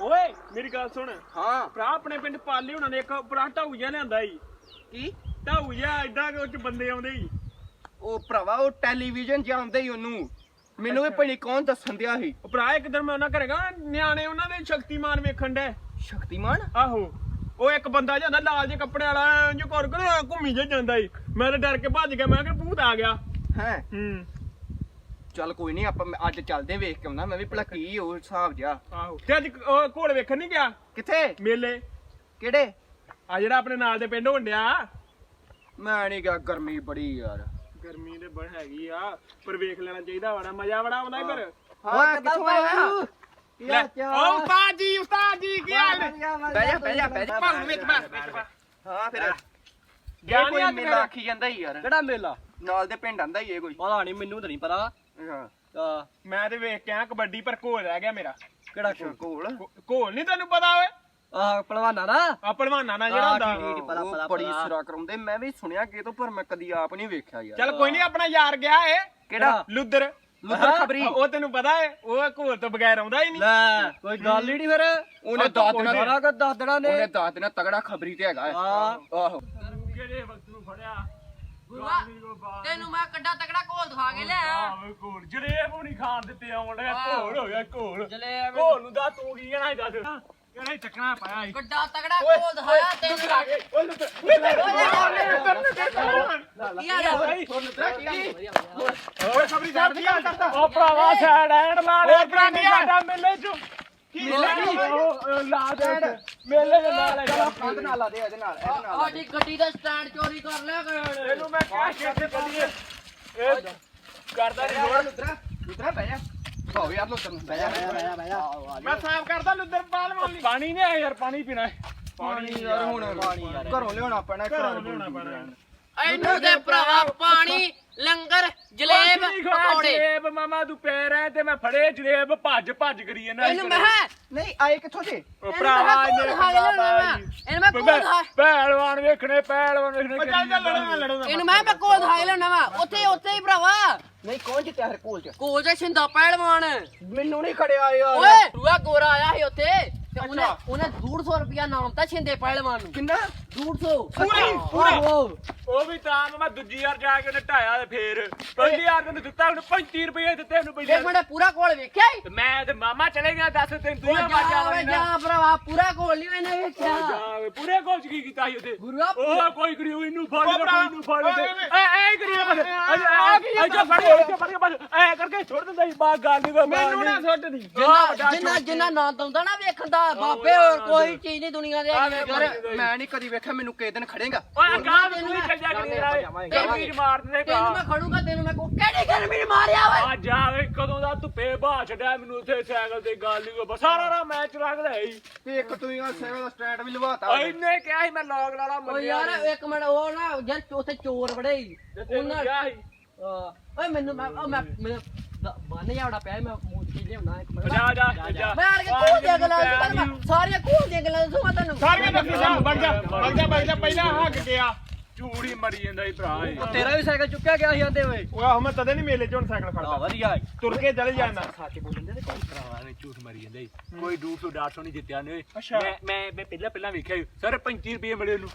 ਓਏ ਮੇਰੀ ਗੱਲ ਸੁਣ। ਹਾਂ। ਭਰਾ ਆਪਣੇ ਪਿੰਡ ਪਾਲੇ ਹੁਣਾਂ ਨੇ ਇੱਕ ਭਰਾ ਢਾਊ ਜਿਹਾ ਲਿਆਂਦਾ ਈ ਕੀ? ਢਾਊ ਜਿਹਾ ਐਡਾ ਕਿ ਉਹ ਚ ਬੰਦੇ ਆਉਂਦੇ ਈ ਉਹ ਭਰਾਵਾ ਉਹ ਟੈਲੀਵਿਜ਼ਨ ਜਾਂਦੇ ਹੀ ਉਹਨੂੰ। ਮੈਨੂੰ ਵੀ ਪਣੀ ਕੌਣ ਦੱਸਣ ਦਿਆ ਸੀ? ਉਹ ਭਰਾ ਇੱਕ ਦਿਨ ਮੈਂ ਉਹਨਾਂ ਘਰੇ ਗਾ ਨਿਆਣੇ ਉਹਨਾਂ ਦੇ ਸ਼ਕਤੀਮਾਨ ਵੇਖਣ ਦੇ ਸ਼ਕਤੀਮਾਨ? ਆਹੋ। ਉਹ ਇੱਕ ਬੰਦਾ ਜਾਂਦਾ ਲਾਲ ਜਿਹੇ ਕੱਪੜੇ ਵਾਲਾ ਜੋ ਕਰ ਕਰ ਘੁੰਮੀ ਜਿਹਾ ਜਾਂਦਾ ਈ ਮੈਂ ਤਾਂ ਡਰ ਕੇ ਭੱਜ ਗਿਆ ਮੈਂ ਕਿ ਭੂਤ ਆ ਗਿਆ। ਹੈ? ਹੂੰ। ਚੱਲ ਕੋਈ ਨਹੀਂ ਆਪਾਂ ਮੈਂ ਅੱਜ ਚੱਲਦੇ ਵੇਖ ਕੇ ਆਉਂਦਾ ਮੈਂ ਵੀ ਭਲਾ ਕੀ ਉਹ ਹਿਸਾਬ ਜਿਆ ਆਹੋ ਤੇ ਅੱਜ ਉਹ ਘੋੜ ਵੇਖਣ ਨਹੀਂ ਗਿਆ? ਕਿੱਥੇ? ਮੇਲੇ। ਕਿਹੜੇ? ਆ ਜਿਹੜਾ ਆਪਣੇ ਨਾਲ ਦੇ ਪਿੰਡ ਹੁੰਡਿਆ ਮੈਂ ਨਹੀਂ ਗਿਆ ਗਰਮੀ ਬੜੀ ਯਾਰ। ਗਰਮੀ ਤੇ ਬੜ ਹੈਗੀ ਆ ਪਰ ਵੇਖ ਲੈਣਾ ਚਾਹੀਦਾ ਬੜਾ ਮਜ਼ਾ ਬੜਾ ਆਉਂਦਾ ਪਰ ਹਾਂ ਕਿੱਥੋਂ ਆਇਆ? ਲੈ, ਓ ਉਸਤਾਦ ਜੀ ਉਸਤਾਦ ਜੀ ਕੀ ਹਾਲ ਨੇ? ਬਹਿ ਜਾ ਬਹਿ ਜਾ ਬਹਿ ਜਾ ਭੰਗ ਵਿੱਚ ਬਸ ਵਿੱਚ ਬਸ। ਹਾਂ ਫਿਰ। ਗਿਆ ਕੋਈ ਮੇਲਾ? ਆਖੀ ਜਾਂਦਾ ਹੀ ਯਾਰ। ਕਿਹੜਾ ਮੇਲਾ? ਨਾਲ ਦੇ ਪਿੰਡ ਆਂਦਾ ਹੀ ਇਹ ਕੋਈ। ਪਤਾ ਨਹੀਂ ਮੈਨੂੰ ਤਾਂ ਨਹੀਂ ਪਤਾ। ਆ ਮੈਂ ਤੇ ਵੇਖ ਕੇ ਆ ਕਬੱਡੀ ਪਰ ਘੋਲ ਰਹਿ ਗਿਆ ਮੇਰਾ। ਕਿਹੜਾ ਅੱਛਾ ਕੋਲ ਘੋ- ਘੋਲ ਨਹੀਂ ਤੈਨੂੰ ਪਤਾ ਓਏ? ਆ ਪਹਿਲਵਾਨਾ ਨਾ ਆ ਪਹਿਲਵਾਨਾਂ ਨਾਲ ਜਿਹੜਾ ਆਹ, ਹੁੰਦਾ। ਠੀਕ। ਠੀਕ, ਪਤਾ, ਉਹ ਪਤਾ, ਬੜੀ ਪਤਾ। ਸਿਰਾ ਕਰਾਉਂਦੇ ਮੈਂ ਵੀ ਸੁਣਿਆ ਕਿ ਤੋਂ ਪਰ ਮੈਂ ਕਦੀ ਆਪ ਨਹੀਂ ਵੇਖਿਆ ਯਾਰ। ਚੱਲ ਕੋਈ ਨਹੀਂ ਆਪਣਾ ਯਾਰ ਗਿਆ ਏ। ਕਿਹੜਾ? ਲੁੱਦਰ ਲੁੱਦਰ ਖਬਰੀ। ਉਹ ਤੈਨੂੰ ਪਤਾ ਏ ਉਹ ਘੋਲ ਤੋਂ ਬਗੈਰ ਆਉਂਦਾ ਹੀ ਨਹੀਂ। ਲੈ ਕੋਈ ਗੱਲ ਹੀ ਨਹੀਂ ਫਿਰ। ਉਹਨੇ ਕੋਈ ਨਾਲ ਸਾਰਾ ਕੁਝ ਦੱਸ ਦੇਣਾ ਨੇ। ਉਹਨੇ ਦਾਤ ਨਾਲ ਤਗੜਾ ਖਬਰੀ ਤੇ ਹੈਗਾ ਹੈ। ਹਾਂ। ਆਹੋ। ਕਿਹੜੇ ਵਕਤ ਨੂੰ ਫੜਿਆ? ਗੁਰੂਆ ਤੈਨੂੰ ਮੈਂ ਕੱਡਾ ਤਕੜਾ ਘੋਲ ਦਿਖਾ ਕੇ ਲਿਆ। ਆਹ ਘੋਲ ਜਰੇਬ ਹੁਣੀ ਖਾਣ ਦਿੱਤੇ ਆਉਣ ਲੱਗਾ ਘੋਲ ਹੋ ਗਿਆ ਘੋਲ। ਜਲੇਬ। ਘੋਲ ਨੂੰ ਦਾ ਤੂੰ ਕੀ ਕਹਿਣਾ ਦੱਸ। ਕਿਹੜਾ ਹੀ ਚੱਕਣਾ ਪਾਇਆ ਸੀ। ਕੱਡਾ ਤਕੜਾ ਘੋਲ ਦਿਖਾਇਆ ਤੈਨੂੰ। ਓਏ ਲੁੱਦਰ ਕੀ ਹਾਲ ਆ? ਓਏ ਖਬਰੀ ਸਾਹਿਬ ਕੀ? ਹਾਲ ਕਰਦਾ ਉਹ ਭਰਾਵਾ ਸਾਈਡ ਐਂਡ ਲਾ ਲੈ ਪ੍ਰਾਣੀ ਸਾਡਾ ਮੇਲੇ ਚ। ਮੇਲੇ ਦੇ ਨਾਲ ਹੈਗਾ। ਕੰਧ ਨਾਲ ਲਾ ਦੇ ਇਹਦੇ ਨਾਲ ਇਹਦੇ ਨਾਲ ਸਾਡੀ ਗੱਡੀ ਦਾ ਸਟੈਂਡ ਚੋਰੀ ਕਰ ਲਿਆ ਕਰਨ ਇਹਨੂੰ। ਮੈਂ ਕਿਹਾ ਕਿੱਥੇ ਚੱਲੀਏ। ਇਹ ਕਰਦਾ ਨਹੀਂ ਹੋਰ ਲੁੱਤਰਾ ਲੁੱਤਰਾ ਬਹਿ ਜਾ। ਭਾਵੇਂ ਯਾਰ ਲੁੱਤਰ ਨੂੰ ਬਹਿ ਜਾ। ਬਹਿ ਜਾ ਮੈਂ ਸਾਫ਼ ਕਰਦਾ ਲੁੱਦਰ ਪਾਲ ਮਾਲੀ ਪਾਣੀ ਨਹੀਂ ਆਇਆ ਯਾਰ ਪਾਣੀ ਪੀਣਾ ਹੈ। ਪਾਣੀ ਯਾਰ ਹੁਣ ਘਰੋਂ ਲਿਆਉਣਾ ਪੈਣਾ ਘਰੋਂ ਲਿਆਉਣਾ ਪੈਣਾ। ਇਹਨੂੰ ਤੇ ਭਰਾਵਾ ਪਾਣੀ ਲੰਗਰ ਜਲੇਬ ਪਕੌੜੇ। ਜਲੇਬ ਮਾਮਾ ਤੂੰ ਪੈ ਰਿਹਾ ਤੇ ਮੈਂ ਫੜੇ ਜਲੇਬ ਭੱਜ ਭੱਜ ਕਰੀ ਜਾਂਦਾ ਇਹਨੂੰ ਮੈਂ ਨਹੀਂ ਆਏ ਕਿੱਥੋਂ ਜੇ? ਉਹ ਇਹਨੂੰ ਭਰਾਵਾ ਮੈਂ ਇਹਨੇ ਵਾ। ਇਹਨੂੰ ਮੈਂ ਘੋਲ ਦਿਖਾ ਪਹਿਲਵਾਨ ਵੇਖਣੇ ਪਹਿਲਵਾਨ ਵੇਖਣੇ ਚੱਲ ਚੱਲ ਲੜਨਾ ਲੜਨਾ ਇਹਨੂੰ ਮੈਂ ਮੈਂ ਕੋਲ ਦਿਖਾ ਲਿਆਉਣਾ ਵਾ। ਉੱਥੇ ਉੱਥੇ ਹੀ ਭਰਾਵਾ। ਨਹੀਂ ਕੌਣ ਜਿੱਤਿਆ ਹਰ ਕੋਲ ਚ। ਕੋਲ ਚ ਛਿੰਦਾ ਪਹਿਲਵਾਨ। ਮੈਨੂੰ ਨਹੀਂ ਖੜਿਆ ਯਾਰ। ਓਏ ਰੂਆ ਗੋਰਾ ਆਇਆ ਸੀ ਉੱਥੇ। ਤੇ ਉਹਨੇ ਅੱਛਾ। ਉਹਨੇ 150 ਰੁਪਿਆ ਨਾਮ ਤਾਂ ਛਿੰਦੇ ਪਹਿਲਵਾਨ ਨੂੰ। ਕਿੰਨਾ? 150 ਪੂਰਾ? ਪੂਰਾ? ਆਹੋ। ਉਹ ਵੀ ਤਾਂ ਮੈਂ ਦੂਜੀ ਯਾਰ ਜਾ ਕੇ ਉਹਨੇ ਢਾਇਆ ਤੇ ਫੇਰ। ਪਹਿਲੀ ਯਾਰ ਨੂੰ ਦਿੱਤਾ ਉਹਨੇ 35 ਰੁਪਏ ਦਿੱਤੇ ਉਹਨੂੰ ਪਹਿਲੀ ਇੱਕ ਮਿੰਟ ਪੂਰਾ ਕੋਲ ਵੇਖਿਆ ਈ? ਤੇ ਮੈਂ ਤੇ ਮਾਮਾ ਚਲੇ ਗਿਆ ਦੱਸ ਤੈਨੂੰ ਓ ਦੁਨੀਆ ਜਾ ਵਾਜਾ ਓਏ ਵਾਲੀ ਜਾ ਭਰਾਵਾ ਪੂਰਾ ਕੋਲ ਨਹੀਂ ਇਹਨੇ ਵੇਖਿਆ। ਜਾ ਪੂਰੇ ਕੋਚ ਕੀ ਕੀਤਾ ਸੀ ਉਹਦੇ ਗੁਰੂਆ ਉਹ ਕੋਈ ਕਰੀ ਇਹਨੂੰ ਫੜ ਲੈ ਕੋਈ ਇਹਨੂੰ ਫੜ ਲੈ ਐ ਐ ਕਰੀ ਨਾ ਬਸ। ਆ ਕੀ ਆ ਫੜ ਕੇ ਫੜ ਕੇ ਬਸ ਐ ਕਰਕੇ ਛੋੜ ਦਿੰਦਾ ਸੀ ਬਾਗ ਗੱਲ ਦੀ ਮੈਨੂੰ ਨਾ ਸੁੱਟ ਦੀ। ਜਿੰਨਾ ਜਿੰਨਾ ਜਿੰਨਾ ਨਾਂ ਦਉਂਦਾ ਨਾ ਵੇਖਦਾ ਬਾਬੇ ਹੋਰ ਕੋਈ ਚੀਜ਼ ਨਹੀਂ ਦੁਨੀਆ ਦੇ ਹੈਗੀ ਯਾਰ। ਮੈਂ ਨਹੀਂ ਕਦੀ ਵੇਖਿਆ ਮੈਨੂੰ ਕਿਸ ਦਿਨ ਖੜੇਗਾ। ਓਏ ਗਾਂ ਤੂੰ ਹੀ ਚੱਲ ਜਾ ਕਰੀ ਰਾਏ। ਗਰਮੀ ਮਾਰ ਦੇ ਤੈਨੂੰ ਮੈਂ ਖੜੂਗਾ ਤੈਨੂੰ ਮੈਂ ਕੋ ਕਿਹੜੀ ਗਰਮੀ ਨੇ ਮਾਰਿਆ ਓਏ? ਆ ਜਾਵੇ ਕਦੋਂ ਦਾ ਧੁੱਪੇ ਬਾਹ ਛੱਡਿਆ ਮੈਨੂੰ ਉੱਥੇ ਸਾਈਕਲ ਤੇ ਗੱਲ ਨਹੀਂ ਕੋ ਸਾਰਾ ਰਾ ਮੈਚ ਰੱਖਦਾ ਹੀ ਤੇ ਇੱਕ ਤੂੰ ਇਹ ਸੇਵਾ ਦਾ ਸਟੈਂਡ ਵੀ ਲਵਾਤਾ ਇਹਨੇ ਕਿਹਾ ਸੀ ਮੈਂ ਲੌਗ ਲਾਲਾ ਓ ਮੰਨਿਆ ਯਾਰ ਇੱਕ ਮਿੰਟ ਉਹ ਨਾ ਯਾਰ ਉੱਥੇ ਚੋਰ ਬੜੇ। ਉਹਨਾਂ ਉਹਨਾਂ ਕਿਹਾ ਸੀ। ਓਏ ਮੈਨੂੰ ਮੈਂ ਉਹ ਮੈਂ ਮੈਨੂੰ ਬੰਨ ਜਾਵੜਾ ਪਿਆ ਸੀ, ਮੈਂ ਮੂੰਹ ਤੇ ਲਿਆਉਣਾ ਇੱਕ ਮਿੰਟ। ਜਾ ਜਾ ਜਾ ਮੈਂ ਆਣ ਕੇ ਕੋਲ ਦੀਆਂ ਗੱਲਾਂ ਦੱਸੂ ਮੈਂ। ਸਾਰੀਆਂ ਕੋਲ ਦੀਆਂ ਗੱਲਾਂ ਦੱਸੂ ਮੈਂ ਤੈਨੂੰ ਸਾਰੀਆਂ ਦੱਸੀ ਜਾ ਵਗ ਜਾ ਵਗ ਜਾ ਵਗ ਜਾ ਪਹਿਲਾਂ ਹੱਗ ਗਿਆ ਝੂੜੀ ਮਰੀ ਜਾਂਦਾ ਸੀ ਭਰਾ ਇਹ ਉਹ ਤੇਰਾ ਵੀ ਸਾਈਕਲ ਚੁੱਕਿਆ ਗਿਆ ਸੀ ਆਂਦੇ ਓਏ ਉਹ ਆਹ ਮੈਂ ਤਦੇ ਨਹੀਂ ਮੇਲੇ ਚ ਹੁਣ ਸਾਈਕਲ ਆ ਖੜਦਾ ਵਧੀਆ ਈ। ਤੁਰ ਕੇ ਚਲੇ ਜਾਂਦਾ ਸੱਚ ਬੋਲਦੇ ਤੇ ਕੋਈ ਭਰਾਵਾ ਨੇ ਝੂਠ ਮਾਰੀ ਜਾਂਦੇ। ਕੋਈ 200 150 ਨਹੀਂ ਜਿੱਤਿਆ ਨੇ। ਮੈਂ ਮੈਂ ਮੈਂ ਪਹਿਲਾਂ ਪਹਿਲਾਂ ਵੇਖਿਆ ਸਰ 35 ਰੁਪਏ ਮਿਲੇ ਉਹਨੂੰ।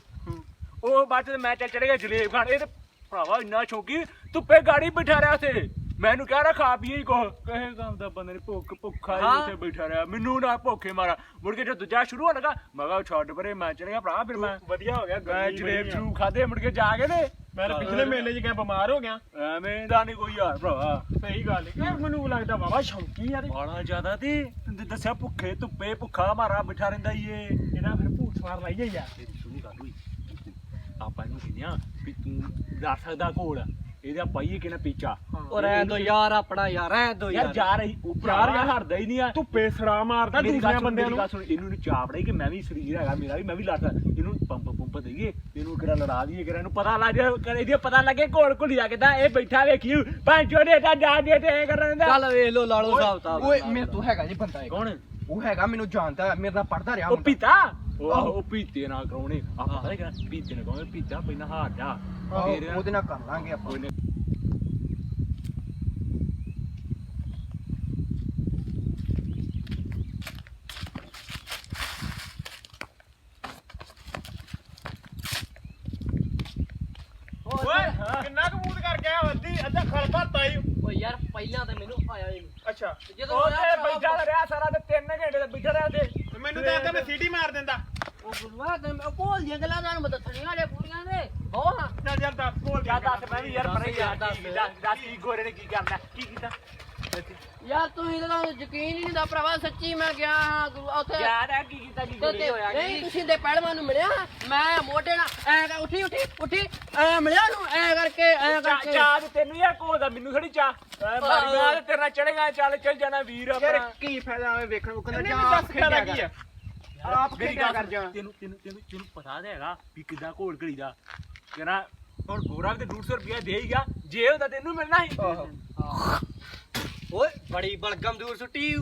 ਉਹ ਬਾਅਦ ਚ ਮੈਂ ਚੱਲ ਚੜੇ ਗਿਆ ਜਲੇਬ ਖਾਣ। ਇਹ ਤੇ ਭਰਾਵਾ ਇੰਨਾ ਸ਼ੌਕੀ ਧੁੱਪੇ ਗਾੜੀ ਬਿਠਾ ਰਿਹਾ ਸੀ ਮੈਨੂੰ ਕਹਿ ਰਿਹਾ ਖਾ ਪੀਏ ਕੋ ਕਹੇ ਕੰਮ ਦਾ ਬੰਦੇ ਨੇ ਭੁੱਖ ਭੁੱਖਾ ਹੀ ਹਾਂ। ਉੱਥੇ ਬੈਠਾ ਰਿਹਾ। ਮੈਨੂੰ ਨਾ ਭੁੱਖੇ ਮਾਰਾ। ਮੁੜ ਕੇ ਜਦ ਦੂਜਾ ਸ਼ੁਰੂ ਹੋਣ ਲੱਗਾ ਮੈਂ ਕਿਹਾ ਛੱਡ ਪਰੇ ਮੈਂ ਚਲੇ ਗਿਆ ਭਰਾ ਫਿਰ ਮੈਂ। ਵਧੀਆ ਹੋ ਗਿਆ ਮੈਂ ਗਰਮੀ ਜਲੇਬ ਬੜੀ ਆ। ਜਲੂਬ ਖਾਦੇ ਮੁੜ ਕੇ ਜਾ ਕੇ ਨੇ ਮੈਂ ਤਾਂ ਪਿਛਲੇ ਮੇਲੇ 'ਚ ਗਿਆ ਬਿਮਾਰ ਹੋ ਗਿਆ। ਐਵੇਂ ਦਾ ਨਹੀਂ ਕੋਈ ਯਾਰ ਭਰਾਵਾ ਸਹੀ ਗੱਲ ਹੈ। ਯਾਰ ਮੈਨੂੰ ਲੱਗਦਾ ਬਾਬਾ ਸ਼ੌਂਕੀ ਯਾਰ ਬਾਣਾ ਜ਼ਿਆਦਾ ਤੇ। ਤੈਨੂੰ ਦੱਸਿਆ ਭੁੱਖੇ ਧੁੱਪੇ ਭੁੱਖਾ ਮਾਰਾ ਬਿਠਾ ਰਹਿੰਦਾ ਈ ਏ। ਇਹਦਾ ਫਿਰ ਭੂਤ ਸਵਾਰ ਲਾਈਏ ਯਾਰ ਤੇਰੀ ਸੁਣੀ ਗੱਲ ਹੋਈ। ਆਪਾਂ ਕਹਿੰਦੇ ਆ ਵੀ ਤੂੰ ਡਰ ਸਕਦਾ ਕੋਲ। ਇਹਦਾ ਪਾਈਏ ਕਿਨਾ ਪੀਚਾ? ਉਹ ਰਹਿਣ ਦੋ ਯਾਰ ਆਪਣਾ ਯਾਰ ਰਹਿਣ ਦੋ ਯਾਰ ਯਾਰ। ਜਾ ਰਹੀ ਉਹ ਯਾਰ ਯਾਰ ਹਟਦਾ ਹੀ ਨਹੀਂ ਆ। ਧੁੱਪੇ ਸੜਾ ਮਾਰਦਾ ਮੇਰੀ ਸੁਣ, ਬੰਦਿਆਂ ਮੇਰੀ ਨੂੰ। ਗੱਲ ਸੁਣ ਇਹਨੂੰ ਨੀ ਫੜਾਈ ਕਿ ਮੈਂ ਵੀ ਸਰੀਰ ਹੈਗਾ ਮੇਰਾ ਵੀ ਮੈਂ ਵੀ ਲੜਦਾ ਇਹਨੂੰ ਪੰਪ ਪੰਪ ਦੇਈਏ ਇਹਨੂੰ ਕਿਹੜਾ ਲੜਾ ਦਈਏ ਕਿਹੜਾ ਇਹਨੂੰ ਪਤਾ ਲੱਗ ਜਾ ਕਰੇ ਇਹਦੇ ਪਤਾ ਲੱਗੇ ਘੋਲ ਘੁਲਿਆ ਕਿਦਾਂ ਇਹ ਬੈਠਾ ਵੇਖੀ ਪੰਜ ਚੋੜੇ ਦਾ ਜਾ ਦੇ ਤੇ ਇਹ ਕਰ ਰਹਿੰਦਾ ਚੱਲ ਵੇਖ ਲੋ ਲਾ ਲੋ ਹਿਸਾਬ ਤਾਬ ਓਏ ਮੇਰੇ ਤੋਂ ਹੈਗਾ ਜੀ ਬੰਦਾ ਇੱਕ। ਕੌਣ? ਉਹ ਹੈਗਾ ਮੈਨੂੰ ਜਾਣਦਾ ਮੇਰੇ ਨਾਲ ਪੜਦਾ ਰਿਹਾ ਉਹ ਮੁੰਡਾ। ਪੀਤਾ? ਉਹ ਆਹੋ, ਉਹ ਪੀਤੇ ਨਾਲ ਕਰਾਉਣੇ। ਆ ਪਤਾ ਨਹੀਂ ਕਿਹੜਾ ਪੀਤੇ ਨੇ ਕਹੋਗੇ ਪੀਤਾ ਪਹਿਲਾਂ ਹਾਰ ਜਾ। ਫਿਰ ਉਹਦੇ ਨਾਲ ਕਰ ਲਾਂਗੇ ਆਪਾਂ ਉਹਨੇ ਅੱਧਾ ਖਲ ਭਰਤਾ ਹੀ ਓ ਯਾਰ ਪਹਿਲਾਂ ਤਾਂ ਮੈਨੂੰ ਆਇਆ ਹੀ ਨਹੀਂ ਅੱਛਾ ਤੇ ਜਦੋਂ ਉਹ ਆਇਆ ਤੇ ਬੈਠਾ ਤਾਂ ਰਿਹਾ ਸਾਰਾ ਤੇ 3 ਘੰਟੇ ਤੇ ਬੈਠਾ ਰਿਹਾ ਤੇ ਤੇ ਮੈਨੂੰ ਤਾਂ ਆਂਦਾ ਮੈਂ ਸੀਟੀ ਮਾਰ ਦਿੰਦਾ ਉਹ ਗੁਰੂਆ ਤੇ ਮੈਂ ਕੋਲ ਦੀਆਂ ਗੱਲਾਂ ਨਾਲ ਮਤ ਥਣੀਆਂ ਨੇ ਪੂਰੀਆਂ ਨੇ ਬਹੁਤ ਹਾਂ ਚੱਲ ਯਾਰ ਦੱਸ ਕੋਲ ਕਿਆ ਦੱਸ ਮੈਂ ਵੀ ਯਾਰ ਪਰੇ ਯਾਰ ਦੱਸ। ਦੱਸ ਕੀ ਗੋਰੇ ਨੇ ਕੀ ਕਰਨਾ ਕੀ ਕੀਤਾ ਯਾਰ ਤੁਸੀਂ ਤਾਂ ਯਕੀਨ ਹੀ ਨਹੀਂ ਦਾ ਭਰਾਵਾ ਸੱਚੀ ਮੈਂ ਗਿਆ ਹਾਂ ਗੁਰੂ ਉੱਥੇ ਯਾਰ ਇਹ ਕੀ ਕੀਤਾ ਕੀ ਤੇ ਗੋਰੇ ਹੋਇਆ ਨਹੀਂ ਤੁਸੀਂ ਦੇ ਪਹਿਲਵਾਨ ਨੂੰ ਮਿਲਿਆ ਮੈਂ ਮੋਢੇ ਨਾਲ ਐ ਕਰ ਉੱਠੀ ਉੱਠੀ ਉੱਠੀ ਐ ਮਿਲਿਆ ਨੂੰ ਐ ਕਰਕੇ ਐ ਕਰਕੇ ਚਾਹ ਤੇ ਤੈਨੂੰ ਯਾਰ ਕੋਲ ਦਾ ਮੈਨੂੰ ਥੋੜੀ ਚਾਹ ਮਾਰੀ ਮੈਂ ਤੇਰੇ ਨਾਲ ਚੜੇਗਾ ਚੱਲ ਚੱਲ ਜਾਣਾ ਵੀਰ ਆਪਣਾ ਕੀ ਫਾਇਦਾ ਐਵੇਂ ਵੇਖਣ ਨੂੰ ਕਹਿੰਦਾ ਇਹਨੇ ਦੱਸ ਕੀ ਆ ਆਪ ਮੇਰੀ ਗੱਲ ਕਰ ਜਾ ਤੈਨੂੰ ਤੈਨੂੰ ਤੈਨੂੰ ਤੈਨੂੰ ਪਤਾ ਤਾਂ ਹੈਗਾ ਵੀ ਕਿਦਾਂ ਘੋਲ ਘੜੀ ਦਾ। ਕਹਿੰਦਾ ਹੁਣ ਗੋਰਾ ਵੀ ਤੇ 150 ਰੁਪਇਆ ਦੇਈਗਾ ਜੇ ਉਹਦਾ ਤੈਨੂੰ ਮਿਲਣਾ ਸੀ। ਓਏ ਬੜੀ ਬਲਗਮ ਦੂਰ ਸੁੱਟੀ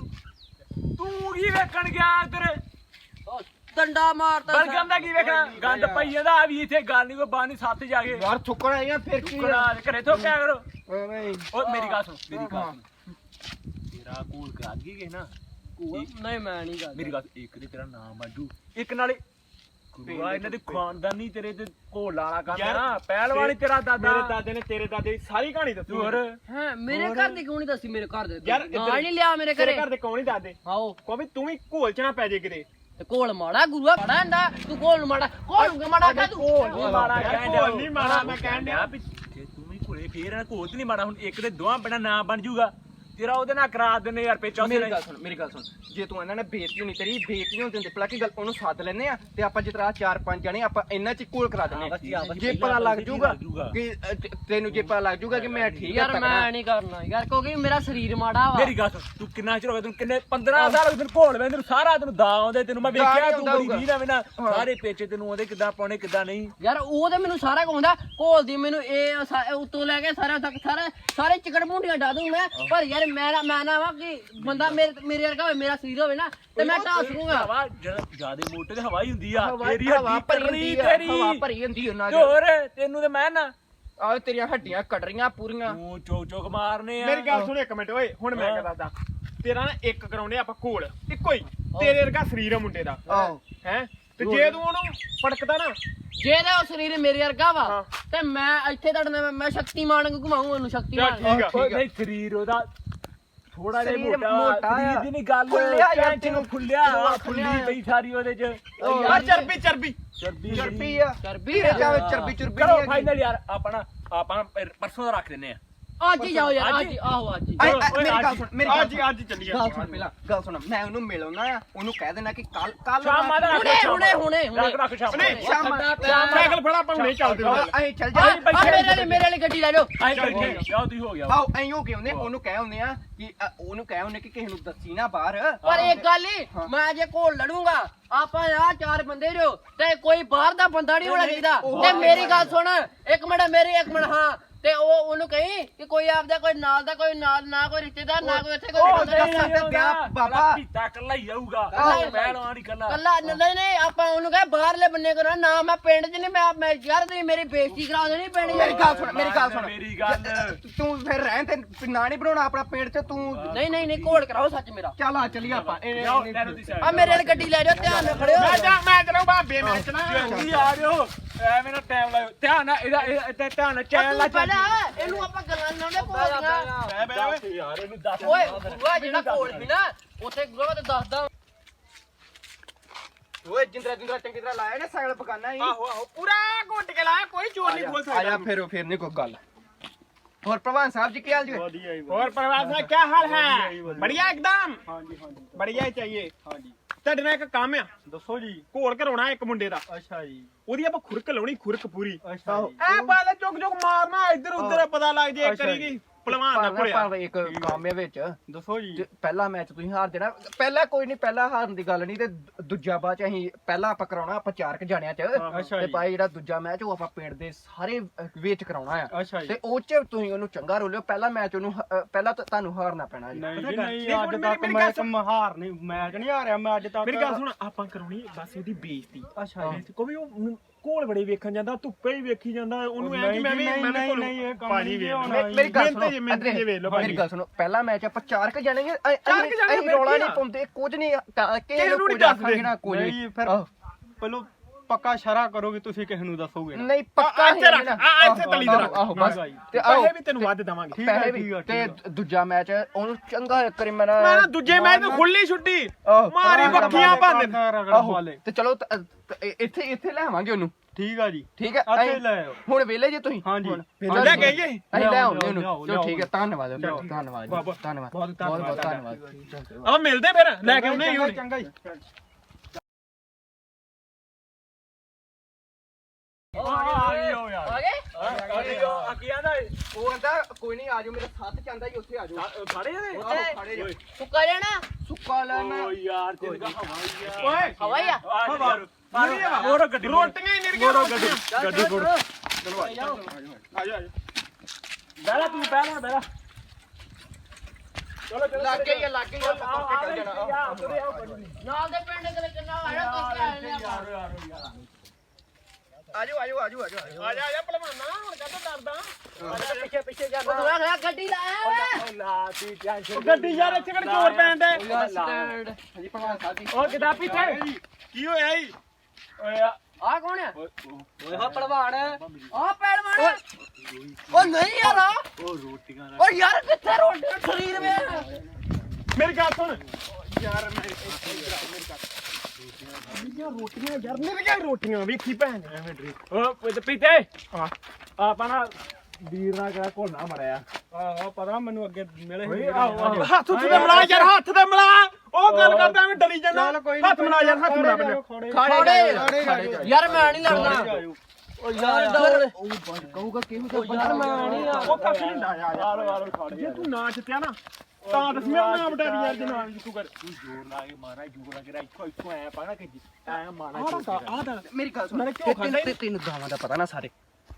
ਤੂੰ ਕੀ ਵੇਖਣ ਗਿਆ ਉਹ ਡੰਡਾ ਮਾਰਤਾ ਬਲਗਮ ਦਾ ਕੀ ਵੇਖਣਾ? ਗੰਦ ਪਈ ਜਾਂਦਾ ਆ ਵੀ ਇੱਥੇ ਗੱਲ ਨਹੀਂ ਕੋ ਬਾਣੀ ਸੱਤ ਜਾ ਕੇ। ਯਾਰ ਥੁੱਕਣ ਆਈਆਂ ਫਿਰ ਕੀ ਕੁੜਾ ਘਰੇ ਥੋਕਿਆ ਕਰੋ। ਹੀ। ਓਏ ਮੇਰੀ ਗੱਲ ਸੁਣ ਮੇਰੀ ਗੱਲ ਸੁਣ। ਤੇਰਾ ਕੋਲ ਕਰਾ ਦਈਏ ਕਿ ਨਾ ਨਹੀਂ ਮੈਂ ਨਹੀਂ ਗੱਲ ਮੇਰੀ ਗੱਲ ਸੁਣ, ਇੱਕ ਤੇ ਤੇਰਾ ਨਾਮ ਆਜੂ ਇੱਕ ਨਾਲੇ ਗੁਰੂਆ ਇਹਨਾਂ ਦੇ ਖਾਨਦਾਨੀ ਤੇਰੇ ਤੇ ਘੋਲ ਵਾਲਾ ਕੰਮ ਯਾਰ, ਨਾ ਪਹਿਲਵਾਨੀ ਤੇਰਾ ਦਾਦਾ। ਮੇਰੇ ਦਾਦੇ ਨੇ ਤੇਰੇ ਦਾਦੇ ਦੀ ਸਾਰੀ ਕਹਾਣੀ ਦੱਸੀ ਤੂੰ ਹੋਰ ਹਾਂ ਮੇਰੇ ਘਰ ਦੇ ਕਿਉਂ ਨਹੀਂ ਦੱਸੀ? ਮੇਰੇ ਘਰ ਦੇ ਯਾਰ, ਇੱਧਰ- ਨਹੀਂ ਲਿਆ ਮੇਰੇ ਤੇਰੇ ਘਰੇ। ਘਰ ਦੇ ਕੌਣ ਨਹੀਂ ਦਾਦੇ? ਆਓ। ਕੋ ਵੀ ਤੂੰ ਵੀ ਘੋਲ ਚ ਨਾ ਪੈ ਜੇ ਕਿਤੇ। ਤੇ ਕੋਲ ਮਾੜਾ ਗੁਰੂਆ ਮਾੜਾ ਹੁੰਦਾ। ਤੂੰ ਕੋਲ ਨੂੰ ਮਾੜਾ ਕੋਲ ਨੂੰ ਮਾੜਾ ਕਹ ਤੂੰ? ਘੋਲ ਨਹੀਂ ਮਾੜਾ ਯਾਰ, ਕਹਿਣ ਡਿਆ ਘੋਲ ਨਹੀਂ ਮਾੜਾ, ਮੈਂ ਕਹਿਣ ਡਿਆ। ਵੀ ਜੇ ਤੂੰ ਵੀ ਘੋਲੇ ਫੇਰ ਨਾ ਘੋਲ ਤੇ ਨਹੀਂ ਮਾੜਾ। ਹੁਣ ਇੱਕ ਦੇ ਦੋਹਾਂ ਬਿਨਾ ਨਾ ਬਣ ਜੂਗਾ। ਤੇਰਾ ਉਹਦੇ ਨਾਲ ਕਰਾ ਦਿੰਨੇ ਯਾਰ ਪੇ ਚੌਥੇ ਮੇਰੀ ਗੱਲ ਸੁਣ ਮੇਰੀ ਗੱਲ ਸੁਣ। ਜੇ ਤੂੰ ਇਹਨਾਂ ਨੇ ਬੇਇੱਜ਼ਤੀ ਨਹੀਂ ਤੇਰੀ ਬੇਇੱਜ਼ਤੀ ਹੁੰਦੀ ਭਲਾ ਕੀ ਗੱਲ ਉਹਨੂੰ ਸੱਦ ਲੈਨੇ ਆ ਤੇ ਆਪਾਂ ਜਿਤਰਾ ਚਾਰ ਪੰਜ ਜਣੇ ਆਪਾਂ ਇਹਨਾਂ ਚ ਕੋਲ ਕਰਾ ਦਿੰਨੇ ਆ। ਬਸ ਜੇ ਪਤਾ ਲੱਗ ਜੂਗਾ। ਕਿ ਤੈਨੂੰ ਜੇ ਪਤਾ ਲੱਗ ਜੂਗਾ ਕਿ ਮੈਂ ਠੀਕ ਆ ਯਾਰ ਮੈਂ ਨਹੀਂ ਕਰਨਾ ਯਾਰ ਕਿਉਂਕਿ ਮੇਰਾ ਸਰੀਰ ਮਾੜਾ ਵਾ। ਮੇਰੀ ਗੱਲ ਸੁਣ ਤੂੰ ਕਿੰਨਾ ਚਿਰ ਹੋ ਗਿਆ ਤੈਨੂੰ ਕਿੰਨੇ 15 ਸਾਲ ਹੋ ਗਏ ਤੈਨੂੰ ਘੋਲ ਵੇ ਤੈਨੂੰ ਸਾਰਾ ਤੈਨੂੰ ਦਾ ਆਉਂਦੇ ਤੈਨੂੰ ਮੈਂ ਵੇਖਿਆ ਤੂੰ ਬੜੀ ਆਵੇ ਨਾ ਸਾਰੇ ਪੇਚੇ ਤੈਨੂੰ ਆਉਂਦੇ ਕਿੱਦਾਂ ਪਾਉਣੇ ਕਿੱਦਾਂ ਨਹੀਂ। ਯਾਰ ਉਹ ਤੇ ਮੈਨੂੰ ਸਾਰਾ ਕਹਿੰਦਾ ਕੋਲ ਦੀ ਮੈਨੂੰ ਇਹ ਉੱਤੋਂ ਲੈ ਕੇ ਸਾਰਾ ਤੱਕ ਸਾਰਾ ਸਾਰੇ ਚਿਕੜ ਮੁੰਡੀਆਂ ਡਾ ਦੂੰ ਮੈਂ ਪਰ ਯਾਰ ਮੈਂ ਨਾ- ਮੈਂ ਨਾ ਵਾ ਕਿ ਬੰਦਾ ਮੇਰੇ ਮੇਰੇ ਵਰਗਾ ਹੋਵੇ ਮੇਰਾ ਸਰੀਰ ਹੋਵੇ ਨਾ ਤੇ ਮੈਂ ਢਾਹ ਸਕੂੰਗਾ। ਹਵਾ ਜ਼ਿਆਦਾ ਮੋਟੇ ਤੇ ਹਵਾ ਹੀ ਹੁੰਦੀ ਆ ਹਵਾ ਤੇਰੀ ਹਵਾ ਹੱਡੀ ਭਰੀ ਤੇਰੀ ਹੁੰਦੀ ਆ ਤੇਰੀ। ਹਵਾ ਭਰੀ ਹੁੰਦੀ ਉਹਨਾਂ ਚ ਹੋਰ ਤੈਨੂੰ ਤੇ ਮੈਂ ਨਾ ਆ ਤੇਰੀਆਂ ਹੱਡੀਆਂ ਕੱਢ ਰਹੀਆਂ ਪੂਰੀਆਂ। ਤੂੰ ਚੋਕ ਚੋਕ ਮਾਰਨੇ ਆ। ਮੇਰੀ ਗੱਲ ਸੁਣ ਇੱਕ ਮਿੰਟ ਓਏ ਹੁਣ ਮੈਂ ਹਾਂ। ਕਹਦਾ ਤੇਰਾ ਨਾ ਇੱਕ ਕਰਾਉਣੇ ਆਪਾਂ ਘੋਲ ਇੱਕੋ ਹੀ। ਤੇਰੇ ਵਰਗਾ ਸਰੀਰ ਆ ਮੁੰਡੇ ਦਾ। ਆਹੋ। ਹੈ? ਤੇ ਜੇ ਤੂੰ ਉਹਨੂੰ ਫੜਕਦਾ ਨਾ ਜੇ ਤਾਂ ਉਹ ਸਰੀਰ ਮੇਰੇ ਵਰਗਾ ਵਾ ਹਾਂ। ਤੇ ਮੈਂ ਇੱਥੇ ਤੜਨਾ ਮੈਂ ਸ਼ਕਤੀਮਾਨ ਨੂੰ ਘੁਮਾਉਂ ਉਹਨੂੰ ਚੱਲ ਸ਼ਕਤੀਮਾਨ ਠੀਕ ਆ। ਓਏ ਨਹੀਂ ਸਰੀਰ ਉਹਦਾ ਥੋੜਾ ਜਿਹਾ ਸਰੀਰ ਮੋਟਾ ਮੋਟਾ ਆ। ਸਰੀਰ ਦੀ ਨਹੀਂ ਗੱਲ ਖੁੱਲਿਆ ਯਾਰ ਕੈਂਚ ਨੂੰ ਤੈਨੂੰ। ਖੁੱਲਿਆ ਖੁੱਲਿਆ ਖੁੱਲੀ ਆ। ਪਈ ਸਾਰੀ ਉਹਦੇ ਚ। ਆ ਚਰਬੀ ਚਰਬੀ। ਚਰਬੀ ਚਰਬੀ ਆ। ਚਰਬੀ ਚਰਬੀ ਚੁਰਬੀ ਕਰੋ ਨਹੀਂ ਫਾਈਨਲ ਯਾਰ ਆਪਣਾ ਆਪਾਂ ਪਰ- ਪਰਸੋਂ ਦਾ ਰੱਖ ਦਿੰਨੇ ਆ। ਅੱਜ ਹੀ ਜਾਓ ਯਾਰ ਅੱਜ ਅੱਜ ਹੀ ਆਹੋ ਅੱਜ ਹੀ। ਆਈ- ਓਏ, ਆਈ- ਮੇਰੀ ਅੱਜ ਗੱਲ ਸੁਣ ਮੇਰੀ ਗੱਲ ਅੱਜ ਸੁਣ। ਹੀ- ਅੱਜ ਹੀ ਚੱਲੀਏ ਗੱਲ ਸੁਣ ਪਹਿਲਾਂ ਗੱਲ ਸੁਣ ਮੈਂ ਉਹਨੂੰ ਮਿਲਉਣਾ ਆ ਉਹਨੂੰ ਕਹਿ ਦੇਣਾ ਕਿ ਕੱਲ ਕੱਲ ਸ਼ਾਮਾਂ ਦਾ ਰੱਖ ਹੁਣੇ, ਸ਼ਾਮਾਂ ਹੁਣੇ, ਹੁਣੇ, ਹੁਣੇ। ਰੱਖ ਰੱਖ ਸ਼ਾਮਾਂ ਨਹੀਂ, ਨੂੰ। ਸ਼ਾਮਾਂ ਸਾਈਕਲ ਫੜਾ ਆਪਾਂ ਹੁਣੇ ਚੱਲਦੇ ਹਾਂ ਅਸੀਂ ਚੱਲ ਆ ਜਾ ਆਈ ਬੈਠੇ ਆ ਮੇਰੇ ਵਾਲੀ ਮੇਰੇ ਵਾਲੀ ਗੱਡੀ ਲੈ ਜਾਓ। ਆਈ ਚੱਲ ਬੈਠੇ ਠੀਕ ਜਾਓ ਤੁਸੀਂ ਹੋ ਗਿਆ। ਆਓ ਐਂ ਹੋ ਕੇ ਹੁੰਦੇ ਉਹਨੂੰ ਕਹਿ ਹੁੰਦੇ ਆ ਕਿ ਅ, ਉਹਨੂੰ ਕਹਿ ਹੁੰਦੇ ਕਿ ਕਿਸੇ ਨੂੰ ਦੱਸੀ ਨਾ ਬਾਹਰ। ਪਰ ਇੱਕ ਗੱਲ ਹੀ ਹਾਂ। ਮੈਂ ਜੇ ਕੋਲ ਲੜੂੰਗਾ ਆਪਾਂ ਆ ਚਾਰ ਬੰਦੇ ਜੋ ਤੇ ਕੋਈ ਬਾਹਰ ਦਾ ਬੰਦਾ ਨਹੀਂ ਹੋਣਾ ਚਾਹੀਦਾ। ਉਹ ਤੇ ਮੇਰੀ ਗੱਲ ਸੁਣ ਇੱਕ ਮਿੰਟ ਮੇਰੀ ਇੱਕ ਮਿੰਟ ਹਾਂ ਤੇ ਉਹ ਉਹਨੂੰ ਕਹੀ ਕਿ ਕੋਈ ਆਪਦਾ ਕੋਈ ਨਾਲ ਦਾ ਕੋਈ ਨਾਲ ਨਾ ਕੋਈ ਰਿਸ਼ਤੇਦਾਰ ਨਾ ਕੋਈ ਇੱਥੇ ਕੋਈ ਉਹ ਬੰਦਾ ਨਹੀਂ ਸਾਡੇ ਆਉਂਦਾ, ਵਿਆਹ ਬਾਬਾ। ਪੀਤਾ ਕੱਲਾ ਹੀ ਆਊਗਾ। ਕੱਲਾ ਹੀ। ਪਹਿਲਾਂ ਨਹੀਂ ਕੱਲਾ ਕੱਲਾ ਨਹੀਂ ਨਹੀਂ ਆਪਾਂ ਉਹਨੂੰ ਕਹੇ ਬਾਹਰਲੇ ਬੰਨੇ ਕਰੋ ਨਾ ਮੈਂ ਪਿੰਡ 'ਚ ਨਹੀਂ ਮੈਂ ਮੈਂ ਯਾਰ ਤੁਸੀਂ ਮੇਰੀ ਬੇਇੱਜ਼ਤੀ ਕਰਾ ਦੇਣੀ ਪਿੰਡ ਮੇਰੀ ਗੱਲ ਸੁਣ ਮੇਰੀ ਗੱਲ ਸੁਣ। ਮੇਰੀ ਗੱਲ। ਤੂੰ ਫਿਰ ਰਹਿਣ ਤੇ ਨਾ ਨਹੀਂ ਬਣਾਉਣਾ ਆਪਣਾ ਪੇੜ ਤੇ ਤੂੰ ਨਹੀਂ ਨਹੀਂ ਨਹੀਂ ਕੋਲ ਕਰਾਓ ਸੱਚ ਮੇਰਾ। ਚੱਲ ਆ ਚਲੀਏ ਆਪਾਂ। ਇਹ- ਇਹ- ਲੈ ਲਓ ਆ ਮੇਰੇ ਵਾਲੀ ਗੱਡੀ ਲੈ ਜਾਓ ਧਿਆਨ ਨਾਲ ਖੜਿਓ ਮੈਂ ਜਾ ਮੈਂ ਚਲਾਉ ਬਾਬੇ ਮੈਂ ਚਲਾ। ਜਲਦੀ ਆ ਜਾਓ ਐਵੇਂ ਨਾ ਟਾਈਮ ਲਾਓ ਧਿਆਨ ਨਾਲ ਇਹਦਾ ਇਹਦਾ ਧਿਆਨ ਨਾਲ ਚੈਨ ਲਾ ਤੂੰ ਪਹਿਲਾਂ ਇਹਨੂੰ ਆਪਾਂ ਗੱਲਾਂ ਲਾਉਂਦੇ ਕੋਲ ਦੀਆਂ ਬੈ ਬੈ ਓਏ ਦੱਸ ਯਾਰ ਇਹਨੂੰ ਦੱਸ ਓਏ ਗੁਰੂਆ ਜਿਹੜਾ ਕੋਲ ਸੀ ਨਾ ਉੱਥੇ ਗੁਰੂਆ ਤੇ ਦੱਸਦਾ ਓਏ ਜਿੰਦਰਾ ਜਿੰਦਰਾ ਚੰਗੀ ਤਰ੍ਹਾਂ ਲਾਇਆ ਨਾ ਸਾਈਕਲ ਪਕਾਨਾ ਹੀ ਆਹੋ ਆਹੋ ਪੂਰਾ ਘੁੱਟ ਕੇ ਲਾਇਆ ਕੋਈ ਚੋਰ ਨਹੀਂ ਖੋਲ ਆਇਆ ਸਕਦਾ ਫਿਰ ਫਿਰ ਨਹੀਂ ਕੋਈ ਗੱਲ ਹੋਰ ਪ੍ਰਵਾਨ ਸਾਹਿਬ ਜੀ ਕੀ ਹਾਲ ਜੀ और परिवार से क्या हाल है बढ़िया एकदम ਹਾਂਜੀ ਹਾਂਜੀ बढ़िया ही चाहिए ਹਾਂਜੀ ਤੁਹਾਡੇ ਨਾਲ ਇੱਕ ਕੰਮ ਆ। ਦੱਸੋ ਜੀ। ਘੋਲ ਕਰਾਉਣਾ ਇੱਕ ਮੁੰਡੇ ਦਾ। ਅੱਛਾ ਜੀ। ਉਹਦੀ ਆਪਾਂ ਖੁਰਕ ਲਾਉਣੀ ਖੁਰਕ ਪੂਰੀ। ਅੱਛਾ ਐ ਬਾਲੇ ਚੁੱਕ ਚੁੱਕ ਮਾਰਨਾ ਇੱਧਰ ਉੱਧਰ ਪਤਾ ਲੱਗ ਜੇ ਕਰੀ ਗਈ ਭਲਵਾਨ ਨਾ ਭੁਲਿਆ ਪਰ ਇੱਕ ਕੰਮ ਹੈ। ਵਿੱਚ। ਦੱਸੋ ਜੀ। ਪਹਿਲਾ ਮੈਚ ਤੁਸੀਂ ਹਾਰ ਦੇਣਾ। ਪਹਿਲਾਂ ਕੋਈ ਨਹੀਂ ਪਹਿਲਾਂ ਹਾਰਨ ਦੀ ਗੱਲ ਨਹੀਂ ਤੇ ਦੂ- ਦੂਜਾ ਬਾਅਦ ਚ ਅਸੀਂ ਪਹਿਲਾਂ ਆਪਾਂ ਕਰਾਉਣਾ ਆਪਾਂ ਚਾਰ ਕ ਜਾਣਿਆਂ ਚ। ਅੱਛਾ ਤੇ ਜੀ। ਭਾਈ ਜਿਹੜਾ ਦੂਜਾ ਮੈਚ ਉਹ ਆਪਾਂ ਪਿੰਡ ਦੇ ਸਾਰੇ ਵਿੱਚ ਕਰਾਉਣਾ ਆ। ਅੱਛਾ ਜੀ। ਤੇ ਉਹ ਚ ਤੁਸੀਂ ਉਹਨੂੰ ਚੰਗਾ ਰੋਲਿਓ। ਪਹਿਲਾ ਮੈਚ ਉਹਨੂੰ ਹ- ਪਹਿਲਾਂ ਤਾਂ ਤੁਹਾਨੂੰ ਹਾਰਨਾ ਪੈਣਾ ਜੀ। ਨਹੀਂ ਜੀ ਨਹੀਂ ਅੱਜ ਤੱਕ ਮੈਂ ਹਾਰ ਨਹੀਂ ਮੈਚ ਨਹੀਂ ਹਾਰਿਆ ਮੈਂ ਅੱਜ ਤੱਕ। ਮੇਰੀ ਗੱਲ ਸੁਣ ਆਪਾਂ ਕਰਾਉਣੀ ਬਸ ਉਹਦੀ ਬੇਇੱਜ਼ਤੀ। ਅੱਛਾ ਜੀ। ਕੋਈ ਉਹ ਘੋਲ ਬੜੇ ਵੇਖਣ ਜਾਂਦਾ ਧੁੱਪੇ ਹੀ ਵੇਖੀ ਜਾਂਦਾ ਉਹਨੂੰ ਐ ਕਿ ਮੈਂ ਵੀ ਮੈਂ ਵੀ ਕੰਮ ਪਾਣੀ ਵੇਖ ਮੇਰੀ ਗੱਲ ਸੁਣੋ ਮਿਹਨਤ ਜੀ ਵੇਖ ਲਓ ਮੇਰੀ। ਗੱਲ ਸੁਣੋ ਪਹਿਲਾ ਮੈਚ ਆਪਾਂ ਚਾਰ ਕ ਕੁ ਜਾਣੇ ਅਸੀਂ ਰੌਲਾ ਕੀ ਨਹੀਂ? ਪਾਉਂਦੇ ਕੁਝ ਨਹੀਂ ਨੀ ਕੁਝ। ਨਾ ਕੁਝ ਨਹੀਂ ਫਿਰ। ਪਹਿਲੋਂ ਪੱਕਾ ਸ਼ਰਾ ਕਰੋਗੇ ਤੁਸੀਂ ਕਿਸੇ ਨੂੰ ਦੱਸੋਗੇ ਨਾ। ਨਹੀਂ ਪੱਕਾ ਇੱਥੇ ਰੱਖ ਆ ਇੱਥੇ ਤਲੀ ਦੇ ਰੱਖ। ਆਹੋ ਬਸ। ਤੇ ਪੈਸੇ ਵੀ ਤੈਨੂੰ ਵੱਧ ਦਵਾਂਗੇ। ਠੀਕ ਹੈ, ਠੀਕ ਤੇ। ਦੂਜਾ ਮੈਚ ਉਹਨੂੰ ਚੰਗਾ ਇੱਕ ਵਾਰੀ ਮੈਂ ਨਾ ਦੂਜੇ ਮੈਚ ਨੂੰ ਖੁੱਲੀ ਛੁੱਟੀ। ਆਹੋ, ਮਾਰੀ ਬੱਕੀਆਂ ਆਹੋ। ਵਾਲੇ ਤੇ ਚਲੋ ਇੱਥੇ ਇੱਥੇ ਲੈ ਆਵਾਂਗੇ ਉਹਨੂੰ। ਠੀਕ ਆ ਜੀ। ਠੀਕ ਹੈ ਇੱਥੇ ਅਸੀਂ- ਲੈ ਆਓ ਹੁਣ ਵੇਲੇ ਜੇ ਤੁਸੀਂ? ਹਾਂਜੀ। ਲੈ ਕੇ ਆਈਏ? ਅਸੀਂ ਲੈ ਆਉਂਦੇ ਉਹਨੂੰ। ਚਲੋ ਠੀਕ ਹੈ ਲਿਆਓ। ਧੰਨਵਾਦ। ਧੰਨਵਾਦ ਧੰਨਵਾਦ। ਬਹੁਤ ਬਹੁਤ ਧੰਨਵਾਦ। ਆ ਮਿਲਦੇ ਫਿਰ ਲੈ ਕੇ ਹੀ ਚੰਗਾ ਜੀ ਆ ਗਈ ਹੋ ਯਾਰ ਆ ਗਏ ਆ ਗਈ ਹੋ ਆ ਕੀ ਆਂਦਾ ਉਹ ਕਹਿੰਦਾ ਕੋਈ ਨਹੀਂ ਆਜੋ ਮੇਰੇ ਸਾਥ ਚਾਹੁੰਦਾ ਹੀ ਉੱਥੇ ਆਜੋ ਖੜੇ ਨੇ ਖੜੇ ਜੇ। ਸੁੱਕਾ ਜਾਣਾ ਸੁੱਕਾ ਲੈਣਾ। ਓ ਯਾਰ ਤੇਰੇ ਦਾ ਹਵਾਈ ਆ। ਓਏ ਹਵਾਈ ਆ। ਹਵਾ ਮੋਰੋ। ਗੱਡੀ ਰੋਟੀਆਂ ਹੀ ਨਿਰਗੀਆਂ ਮੋਰੋ ਗੱਡੀ ਗੱਡੀ ਕੋਲ ਆ ਜਾ। ਆ ਜਾ ਬੈਲਾ ਤੂੰ ਬੈਲਾ ਬੈਲਾ ਚਲੋ ਚਲੋ ਲੱਗ ਗਈ ਆ ਲੱਗ ਗਈ ਆ। ਪੱਕਾ ਕੇ ਚੱਲ ਜਾਣਾ। ਨਾਲ ਦੇ ਪਿੰਡ ਦੇ ਵਿੱਚ ਨਾ ਆਇਆ ਕੁਝ ਆਏ ਨੇ ਆਪਾਂ। ਆਜੋ ਆਜੋ ਆਜੋ ਆਜੋ ਆਜੋ। ਆ ਜਾ ਆ ਜਾ ਪਹਿਲਵਾਨਾ ਹੁਣ ਕਾਹਤੋਂ ਡਰਦਾ। ਪਿੱਛੇ ਪਿੱਛੇ ਜਾ ਉਹ ਤੂੰ ਆਖਿਆ ਗੱਡੀ ਲਾਇਆ ਵਾ ਲਾ ਤੀ ਟੈਨਸ਼ਨ ਗੱਡੀ ਯਾਰ ਇੱਥੇ ਕਿਹੜਾ ਚੋਰ ਪੈਣ ਦੇ ਹਾਂਜੀ ਭਗਵਾਨ ਸਾਹਿਬ ਜੀ ਉਹ ਕਿਦਾ ਪਿੱਛੇ ਕੀ ਹੋਇਆ ਈ ਓਏ ਆ। ਆ ਕੌਣ ਆ? ਓਏ ਹੋ ਪਹਿਲਵਾਨ। ਆ ਪਹਿਲਵਾਨ। ਉਹ ਨਹੀਂ ਯਾਰ ਆ। ਉਹ ਰੋਟੀਆਂ ਉਹ ਯਾਰ ਕਿੱਥੇ ਰੋਟੀ ਸਰੀਰ ਵੇ? ਮੇਰੀ ਗੱਲ ਸੁਣ। ਯਾਰ ਮੇਰੀ ਮੇਰੀ ਗੱਲ ਯਾਰ ਰੋਟੀਆਂ ਰੋਟੀਆਂ ਵੇਖੀ ਭੈਣ। ਐਵੇਂ ਡਰੀ ਉਹ ਤੇ ਪਿੱਛੇ ਆ ਆਪਾਂ ਨਾ ਵੀਰ ਨਾਲ ਕਿਹੜਾ ਘੋਲਣਾ ਮੜਿਆ ਆਹੋ ਪਤਾ ਮੈਨੂੰ ਅੱਗੇ ਮਿਲੇ ਆਹੋ। ਹੱਥ ਉੱਤੇ ਤੇ ਮਿਲਾ ਯਾਰ ਹੱਥ ਤੇ ਮਿਲਾ। ਉਹ ਗੱਲ ਕਰਦਾ ਐਵੇਂ ਡਰੀ ਜਾਂਦਾ। ਹੱਥ ਮਿਲਾ ਯਾਰ ਹੱਥ ਮਿਲਾ ਪਹਿਲੇ। ਖੜੇ ਯਾਰ ਮੈਂ ਨਹੀਂ ਲੜਨਾ। ਉਹ ਯਾਰ ਦੌੜ ਕਹੂਗਾ ਕਿਹੋ ਜਿਹਾ ਯਾਰ ਮੈਂ ਨਹੀਂ ਆ ਉਹ ਕੱਖ ਨਹੀਂ ਹੁੰਦਾ। ਯਾਰ ਆਲੋ ਆਲੋ ਖੜ ਜੇ ਤੂੰ ਨਾ ਜਿੱਤਿਆ ਨਾ ਤਾਂ ਦੱਸ ਮੇਰਾ ਨਾਮ ਡਰ ਯਾਰ ਜਿੱਤੂ ਕਰ। ਤੂੰ ਜ਼ੋਰ ਲਾ ਕੇ ਮਾਰਾ ਜ਼ੋਰ ਲਾ ਕੇ ਇੱਥੋਂ ਇੱਥੋਂ ਆਇਆ ਪਾਣਾ ਕਿ ਐ ਮਾਰਾ ਆਹ ਦਾ ਮੇਰੀ ਗੱਲ ਸੁਣ। ਨਾਲੇ ਘਿਓ ਖਾਂਦਾ ਤੈਨੂੰ ਤੈਨੂੰ ਦਾਵਾਂ ਦਾ ਪਤਾ ਨਾ ਸਾਰੇ।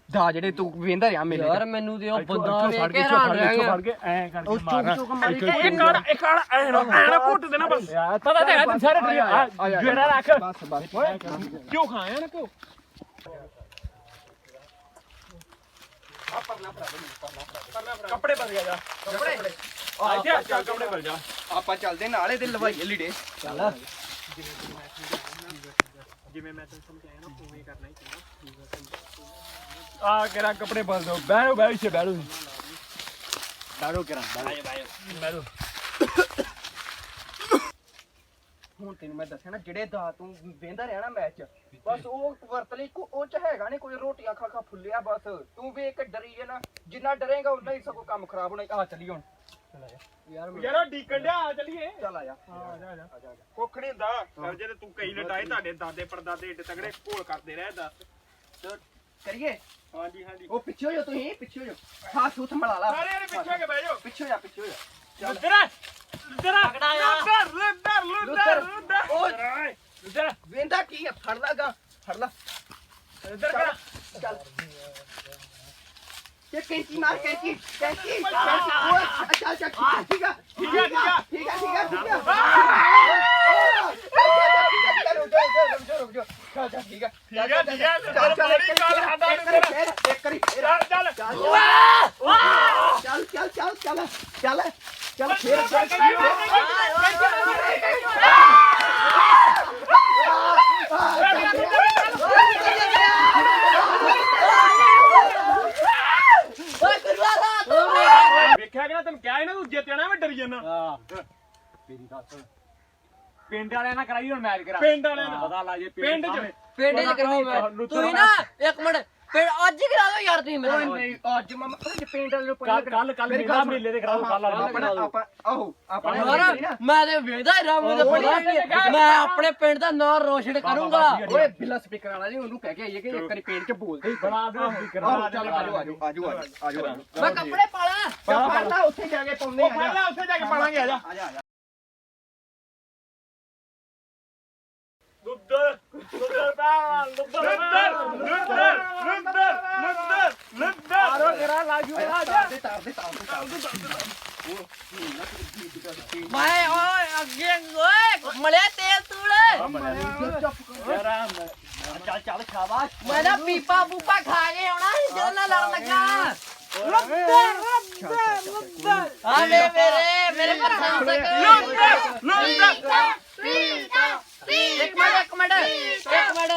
ਦਾ ਜਿਹੜੇ ਤੂੰ ਵੇਂਦਾ ਰਿਹਾ ਮੇਲੇ ਯਾਰ ਮੈਨੂੰ ਤੇ ਉਹ ਬੰਦਾ ਵੇਖ ਕੇ ਹੈਰਾਨ ਰਹਿ ਗਿਆ। ਫੜ ਕੇ ਐ ਕਰਕੇ ਮਾਰਾ। ਇਹ ਕਾੜ ਇਹ ਕਾੜ ਐ ਨਾ ਐ ਨਾ ਘੁੱਟ ਦੇਣਾ ਬਸ। ਯਾਰ ਪਤਾ ਤੇ ਹੈ ਤੂੰ ਸਾਰੇ ਟਰੀ ਜਿਹੜਾ ਰੱਖ। ਬਸ ਬਸ ਕਿਉਂ ਖਾਇਆ ਨਾ ਕਿਉਂ ਕੱਪੜੇ ਬਦਲ ਜਾ ਕੱਪੜੇ। ਆ ਇੱਥੇ ਆ, ਚੱਲ ਕੱਪੜੇ ਬਦਲ ਜਾ। ਆਪਾਂ ਚੱਲਦੇ ਨਾਲ ਇਹਦੇ ਲਵਾਈ ਲੀੜੇ। ਜਿਵੇਂ ਮੈਂ ਤੈਨੂੰ ਸਮਝਾਇਆ ਨਾ ਉਵੇਂ ਕਰਨਾ ਹੀ ਚਾਹੀਦਾ ਆ ਕਿਹੜਾ ਕੱਪੜੇ ਬਦਲ ਦੋ। ਬੈਠੋ ਬੈਠੋ ਇੱਥੇ ਬੈਠੋ ਬੈਠੋ ਕਿਹੜਾ ਬੈਠੋ ਬੈਠੋ ਹੁਣ ਤੈਨੂੰ ਮੈਂ ਦੱਸਿਆ ਨਾ ਜਿਹੜੇ ਦਾ ਤੂੰ ਵੇਂਦਾ ਰਿਹਾ ਨਾ ਮੈਚ ਬਸ ਉਹ ਵਰਤ ਲਈ ਕੋ- ਉਹ ਚ ਹੈਗਾ ਨਹੀਂ ਕੋਈ ਰੋਟੀਆਂ ਖਾ ਖਾ ਫੁੱਲਿਆ ਬਸ। ਤੂੰ ਵੇਖ ਕੇ ਡਰੀ ਜੇ ਨਾ ਜਿੰਨਾ ਡਰੇਗਾ ਉਨਾ ਹੀ ਸਗੋਂ ਕੰਮ ਖਰਾਬ ਹੋਣਾ। ਆ ਚੱਲੀ ਹੁਣ। ਯਾਰ ਯਾਰ ਉਹ ਡੀਕਣ ਡਿਆ ਆ ਚਲੀਏ। ਚੱਲ ਆਇਆ ਕੁੱਖ ਨਹੀਂ ਹੁੰਦਾ। ਜੇ ਤੂੰ ਕਈ ਲਟਾਏ ਤੁਹਾਡੇ ਦਾਦੇ ਪੜਦਾਦੇ ਏਡੇ ਤਗੜੇ ਘੋਲ ਕਰਦੇ ਰਹੇ ਦੱਸ। ਕਰੀਏ ਹਾਂਜੀ ਹਾਂਜੀ ਉਹ ਪਿੱਛੇ ਹੋ ਜਾ ਤੁਸੀਂ ਪਿੱਛੇ ਹੋ ਜਾ ਹੱਥ ਹੁੱਥ ਮਲਾ ਲਾ ਸਾਰੇ ਯਾਰ ਪਿੱਛੇ ਹੋ ਕੇ ਬਹਿ ਜਾਓ ਪਿੱਛੇ ਜਾ ਪਿੱਛੇ ਹੋ ਜਾ ਚੱਲ ਤੇਰਾ ਤੇਰਾ ਪਕੜਾ ਯਾਰ ਲੁੱਟਰ ਲੁੱਟਰ ਲੁੱਟਰ ਲੁੱਟਰ ਓਏ ਲੁੱਟਰ ਵੇਂਦਾ ਕੀ ਆ ਫੜ ਲਾਗਾ ਫੜ ਲਾ ਲੁੱਟਰ ਕਰ ਚੱਲ ये कैंची मार कैंची कैंची अच्छा अच्छा ठीक है ठीक है ठीक है ठीक है ठीक है ਚੱਲ ਚੱਲ ਠੀਕ ਆ ਠੀਕ ਆ ਠੀਕ ਆ ਚੱਲ ਚੱਲ ਬੜੀ ਗੱਲ ਸਾਡਾ ਵਾਰੀ ਫੇਰ ਇੱਕ ਵਾਰੀ ਫੇਰ ਚੱਲ ਚੱਲ ਚੱਲ ਚੱਲ ਚੱਲ ਚੱਲ ਚੱਲ ਚੱਲ ਫੇਰ ਚੱਲ ਵੇਖਿਆ ਕਿ ਨਾ ਤੈਨੂੰ ਕਿਹਾ ਸੀ ਨਾ ਤੂੰ ਜਿੱਤਣਾ ਮੈਂ ਡਰੀ ਜਾਣਾ ਆ ਮੇਰੀ ਗੱਲ ਸੁਣ ਪਿੰਡ ਵਾਲਿਆਂ ਨਾਲ ਕਰਾਈ ਹੁਣ ਮੈਚ ਕਰਾ। ਪਿੰਡ ਵਾਲਿਆਂ ਨਾਲ। ਪਤਾ ਲੱਗ ਜੇ ਪਿੰਡ 'ਚ। ਪਿੰਡ ਚ ਕਰਾਓ ਮੈਂ। ਤੁਸੀਂ ਨਾ ਇੱਕ ਮਿੰਟ। ਪਿੰਡ ਅੱਜ ਹੀ ਕਰਾ ਦਿਓ ਯਾਰ ਤੁਸੀਂ ਓਏ ਮੈਨੂੰ ਨਹੀਂ ਅੱਜ ਮਮਾ ਪਤਾ ਪੇਂਟ ਵਾਲੇ ਨੂੰ ਕੱਲ ਕੱਲ ਕੱਲ ਮੇਰੀ ਮੇਲਾ। ਮੇਲੇ ਦੇ ਕਰਾ ਦੋ ਕੱਲ ਆਪਣਾ ਆਪਾਂ ਆਹੋ ਆਪਾਂ ਯਾਰ ਮੈਂ ਤੇ ਤਾਂ ਪਤਾ ਹੀ ਨਹੀਂ ਮੈਂ ਆਪਣੇ ਪਿੰਡ ਦਾ ਨਾਮ ਰੋਸ਼ਨ ਕਰੂੰਗਾ। ਓਏ ਬਿੱਲਾ ਸਪੀਕਰ ਵਾਲਾ ਨਹੀਂ ਉਹਨੂੰ ਕਹਿ ਕੇ ਆਈਏ ਕਿ ਇੱਕ ਵਾਰੀ ਪੇਂਟ 'ਚ ਬੋਲਦੇ ਹੀ ਬਣਾ ਦੇ ਸਪੀਕਰ ਆਹੋ ਚੱਲ ਆਜੋ ਆਜੋ ਆਜੋ ਆਜੋ ਆਜੋ। ਮੈਂ ਕੱਪੜੇ ਪਾਲਾ ਚੱਲ ਫੜ ਲਾ ਉੱਥੇ ਜਾ ਕੇ ਪਾਉਂਦੇ ਉਹ ਫੜ ਲੈ ਉੱਥੇ ਜਾ ਕੇ ਪਾਲਾਂਗੇ ਆ ਜਾ ਆ ਜਾ। ભાઈ ઓય અગે ઓય મળે તેલ તુડે મને પીપા પૂપા ખાગે ઓણા જલ લગ લગા રબ્બર રબ્બર રબ્બર અરે મેરે મેરે પર હંસ કર રબ્બર રબ્બર ਇੱਕ ਮਿੰਟ ਇੱਕ ਮਿੰਟ ਇੱਕ ਮਿੰਟ।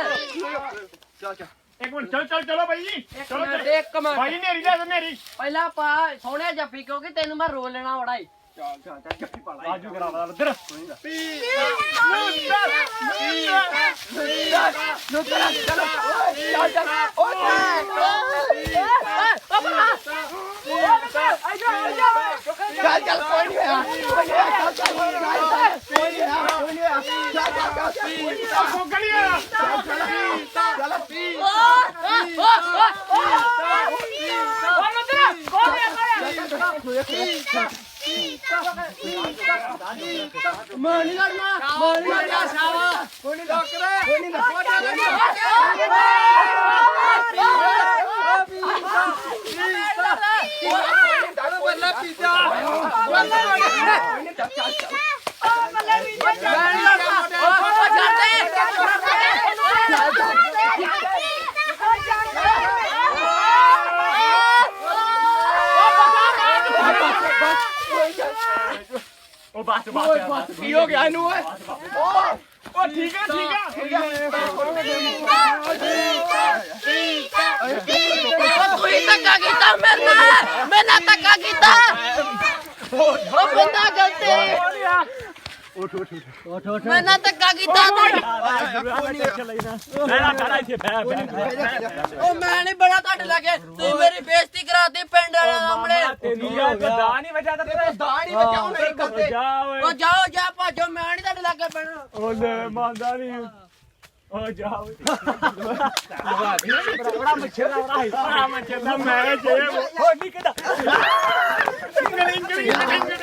ਚੱਲ ਚੱਲ। ਇੱਕ ਮਿੰਟ ਚਲ ਚਲ ਚਲੋ ਬਾਈ ਜੀ। ਚਲੋ ਚਲੋ। ਇੱਕ ਮਿੰਟ। ਬਾਈ ਨੇਰੀ ਦਾ ਨੇਰੀ। ਪਹਿਲਾਂ ਪਾ ਸੋਹਣਿਆ ਜੱਫੀ ਕਿਉਂਕਿ ਤੈਨੂੰ ਮੈਂ ਰੋਲ ਲੈਣਾ ਬੜਾ ਈ। ਚੱਲ ਚੱਲ ਚੱਲ ਜੱਫੀ ਪਾ ਲਾ ਆਜੂ ਕਰਾ ਵਾ ਇੱਧਰ। ਨੁਕਰਾ ਚਲੋ ਓਏ ਚੱਲ ਚੱਲ। ਓਏ ਚੱਲ ਚੱਲ ਕੋਈ ਨਹੀਂ ਹੋਇਆ ਕੋਈ ਨਹੀਂ ਹੋਇਆ, ਚੱਲ ਚੱਲ ਕੋਈ ਨਹੀਂ ਹੋਇਆ, ਕੋਈ ਨਹੀਂ ਹੋਇਆ, ਕੋਈ ਨਹੀਂ ਹੋਇਆ। ਚੱਲ ਚੱਲ ਚੱਲ ਚੱਲ ਕੋਈ ਨਹੀਂ ਹੋਇਆ। ਗੋਗਲੀਆ ਚੱਲ ਪੀ ਮੈਂ ਨਹੀਂ ਲੜਨਾ ਮੈਂ ਨਹੀਂ ਲੜਨਾ ਸ਼ਾਵਾ ਕੋਈ ਨਹੀਂ ਡਾਕਟਰ ਕੋਈ ਨਹੀਂ ਡਾਕਟਰ ਬੱਲਾ ਪੀਜਾ ਚੱਲ ਚੱਲ ਚੱਲ ਉਹ ਬਸ ਬਸ ਕੀ ਹੋ ਗਿਆ ਇਹਨੂੰ ਓਏ ਉਹ ਠੀਕ ਆ ਠੀਕ ਆ ਤੂੰ ਹੀ ਧੱਕਾ ਕੀਤਾ, ਮੇਰੇ ਨਾਲ ਮੇਰੇ ਨਾਲ ਧੱਕਾ ਕੀਤਾ। ਉਹ ਬੰਦਾ ਗਲਤੀ ਮੈਂ ਨਾ ਧੱਕਾ ਕੀਤਾ ਤੂੰ ਲੈਣਾ ਕਰਾ ਇੱਥੇ ਬੈ ਬੈ ਉਹ ਮੈਂ ਨਹੀਂ ਬੜਾ ਤੁਹਾਡੇ ਲੱਗੇ। ਤੁਸੀਂ ਮੇਰੀ ਬੇਇੱਜ਼ਤੀ ਕਰਾਤੀ ਪਿੰਡ ਵਾਲਿਆਂ ਸਾਹਮਣੇ ਤੇ? ਕੱਤੇ ਉਹ ਜਾਓ ਜਾ ਭਾਜੋ ਮੈਂ ਨਹੀਂ ਤੁਹਾਡੇ ਲੱਗੇ ਪੈਣਾ